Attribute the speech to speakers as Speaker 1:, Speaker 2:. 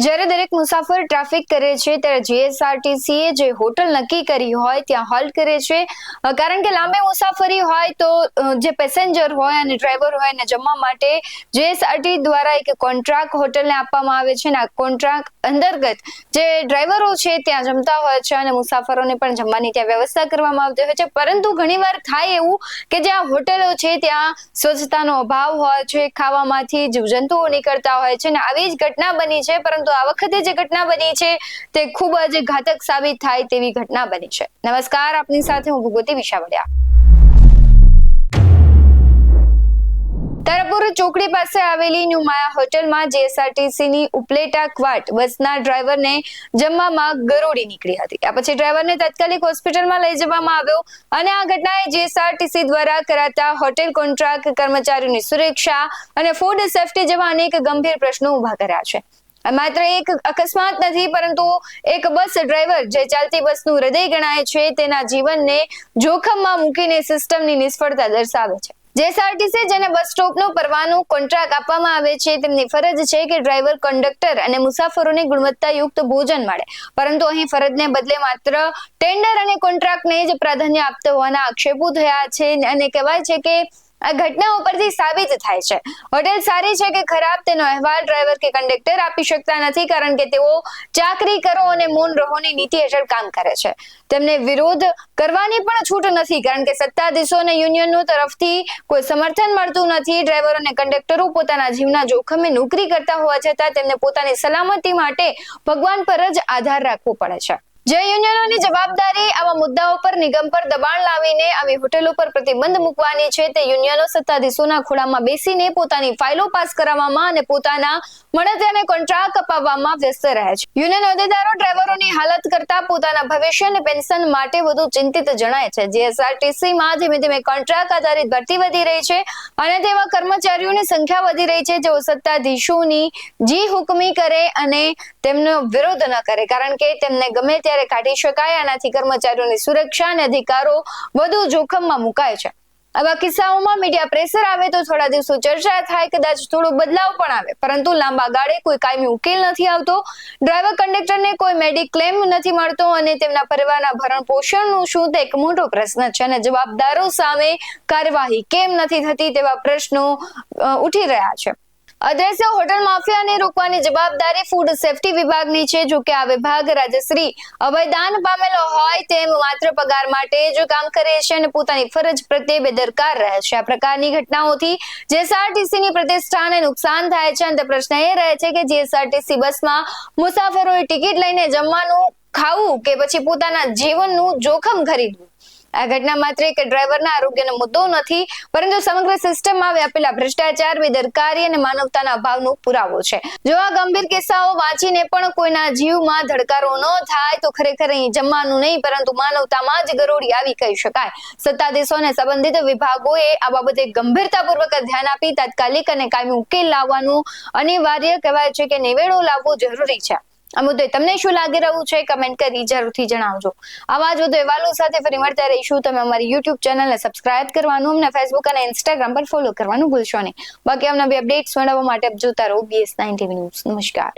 Speaker 1: જ્યારે દરેક મુસાફર ટ્રાફિક કરે છે, ત્યારે જીએસઆરટીસીએ જે હોટલ નક્કી કરી હોય, ત્યાં હોલ્ટ કરે છે. કારણ કે લાંબી મુસાફરી હોય તો જે પેસેન્જર હોય અને ડ્રાઈવર હોય એને જમવા માટે જીએસઆરટી દ્વારા એક કોન્ટ્રાક્ટ હોટલને આપવામાં આવે છે. આ કોન્ટ્રાક્ટ અંતર્ગત જે ડ્રાઈવરો છે, ત્યાં જમતા હોય છે અને મુસાફરોને પણ જમવાની ત્યાં વ્યવસ્થા કરવામાં આવતી હોય છે. પરંતુ ઘણીવાર થાય એવું કે જે આ હોટલો છે, ત્યાં સ્વચ્છતાનો અભાવ હોય છે, ખાવામાંથી જીવજંતુઓ નીકળતા હોય છે અને આવી જ ઘટના બની છે. પરંતુ આ વખતે જે ઘટના બની છે તે ખૂબ જ ઘાતક સાબિત થાય તેવી ઘટના બની છે. નમસ્કાર, આપની સાથે હું ભૂગોતી વિશાવડિયા. તારાપુર ચોકડી પાસે આવેલી ન્યુ માયા હોટલમાં જીએસઆરટીસી ની ઉપલેટા ક્વાટ બસના ડ્રાઈવરને જમવામાં ગરોડી નીકળી હતી. આ પછી ડ્રાઈવરને તાત્કાલિક હોસ્પિટલમાં લઈ જવામાં આવ્યો અને આ ઘટનાએ જીએસઆરટીસી દ્વારા કરાતા હોટેલ કોન્ટ્રાક્ટ કર્મચારીઓની સુરક્ષા અને ફૂડ સેફટી જેવા અનેક ગંભીર પ્રશ્નો ઊભા કર્યા છે. માત્ર એક અકસ્માત નથી, પરંતુ એક બસ ડ્રાઈવર જે ચાલતી બસનું હૃદય ગણાય છે, તેના જીવનને જોખમમાં મૂકીને સિસ્ટમની નિષ્ફળતા દર્શાવે છે. જેએસઆરટીસી જેને બસ સ્ટોપનો પરવાનો કોન્ટ્રાક્ટ આપવામાં આવે છે, તેમની ફરજ છે કે ડ્રાઈવર, કંડક્ટર અને મુસાફરોને ગુણવત્તાયુક્ત ભોજન મળે. પરંતુ અહીં ફરજને બદલે માત્ર ટેન્ડર અને કોન્ટ્રાક્ટને જ પ્રાધાન્ય આપતા હોવાના આક્ષેપો થયા છે અને કહેવાય છે કે આ ઘટના ઉપરથી સાબિત થાય છે. હોટેલ સારી છે કે ખરાબ તેનો અહેવાલ ડ્રાઈવર કે કંડક્ટર આપી શકતા નથી કારણ કે તેઓ ચાકરી કરો અને મૌન રહોની નીતિ હેઠળ કામ કરે છે. તેમને વિરોધ કરવાની પણ છૂટ નથી કારણ કે સત્તાધીશો અને યુનિયનો તરફથી કોઈ સમર્થન મળતું નથી. ડ્રાઈવર અને કંડક્ટરો પોતાના જીવના જોખમે નોકરી કરતા હોવા છતાં તેમને પોતાની સલામતી માટે ભગવાન પર જ આધાર રાખવો પડે છે. જે યુનિયનોની જવાબદારી મુદ્દાઓ પર નિગમ પર દબાણ લાવીને આવી હોટેલો પર પ્રતિબંધ મૂકવાની છે. તે યુનિયનો સત્તાધીશોના ખોળામાં બેસીને પોતાની ફાઇલો પાસ કરાવવામાં અને પોતાના મળતિયાને કોન્ટ્રાક્ટ અપાવવામાં વ્યસ્ત રહે છે. યુનિયન હોદ્દેદારો ડ્રાઈવરોની હાલત કરતા પોતાના ભવિષ્ય અને પેન્શન માટે વધુ ચિંતિત જણાય છે. જીએસઆરટીસી માં ધીમે ધીમે કોન્ટ્રાક્ટ આધારિત ભરતી વધી રહી છે અને તેવા કર્મચારીઓની સંખ્યા વધી રહી છે. જેઓ સત્તાધીશોની જી હુકમી કરે અને તેમનો વિરોધ ન કરે, કારણ કે તેમને ગમે ત્યારે કાઢી શકાય, આનાથી કર્મચારીઓની સુરક્ષા અને અધિકારો વધુ જોખમમાં મુકાય છે. આવા કિસ્સાઓમાં મીડિયા પ્રેશર આવે તો થોડા દિવસો ચર્ચા થાય, કદાચ થોડો બદલાવ પણ આવે. પરંતુ લાંબા ગાળે કોઈ કાયમી ઉકેલ નથી આવતો. ડ્રાઈવર કંડક્ટરને કોઈ મેડિક્લેમ નથી મળતો અને તેમના પરિવારના ભરણ પોષણનું શું તે એક મોટો પ્રશ્ન છે અને જવાબદારો સામે કાર્યવાહી કેમ નથી થતી તેવા પ્રશ્નો ઉઠી રહ્યા છે. અદ્રશ્ય હોટલ માફિયાને રોકવાની જવાબદારી ફૂડ સેફટી વિભાગની છે. જો કે આ વિભાગ રાજશ્રી અભયદાન પામેલો હોય તેમ માત્ર પગાર માટે જ કામ કરે છે અને પોતાની ફરજ પ્રત્યે બેદરકાર રહે છે. આ પ્રકારની ઘટનાઓથી જીએસઆરટીસી ની પ્રતિષ્ઠાને નુકસાન થાય છે. અને પ્રશ્ન એ રહે છે કે જીએસઆરટીસી બસમાં મુસાફરોએ ટિકિટ લઈને જમવાનું ખાવું કે પછી પોતાના જીવનનું જોખમ ખરીદવું? આ ઘટના માત્ર એક ડ્રાઈવરના આરોગ્યનો મુદ્દો નથી, પરંતુ સમગ્ર સિસ્ટમમાં વ્યાપેલા ભ્રષ્ટાચાર, બેદરકારી અને માનવતાના અભાવનો પુરાવો છે. જો આ ગંભીર કિસ્સાઓ વાંચીને પણ કોઈના જીવમાં ધડકારો ન થાય, તો ખરેખર અહીં જમવાનું નહીં, પરંતુ માનવતામાં જ ગરોળી આવી કહી શકાય. સત્તાધીશો અને સંબંધિત વિભાગોએ આ બાબતે ગંભીરતાપૂર્વક ધ્યાન આપી, તાત્કાલિક અને કાયમી ઉકેલ લાવવાનું અનિવાર્ય કહેવાય છે કે નિવેડો લાવવો જરૂરી છે. આ મુદ્દે તમને શું લાગી રહ્યું છે? કમેન્ટ કરી જરૂરથી જણાવજો. આવા જ વધુ અહેવાલો સાથે ફરી મળતા રહીશું. તમે અમારી યુટ્યુબ ચેનલને સબસ્ક્રાઇબ કરવાનું, અમને ફેસબુક અને ઇન્સ્ટાગ્રામ પર ફોલો કરવાનું ભૂલશો નહીં. બાકી અમને બી અપડેટ્સ મેળવવા માટે જોતા રહો બીએસ નાઇન ટીવી ન્યૂઝ નમસ્કાર.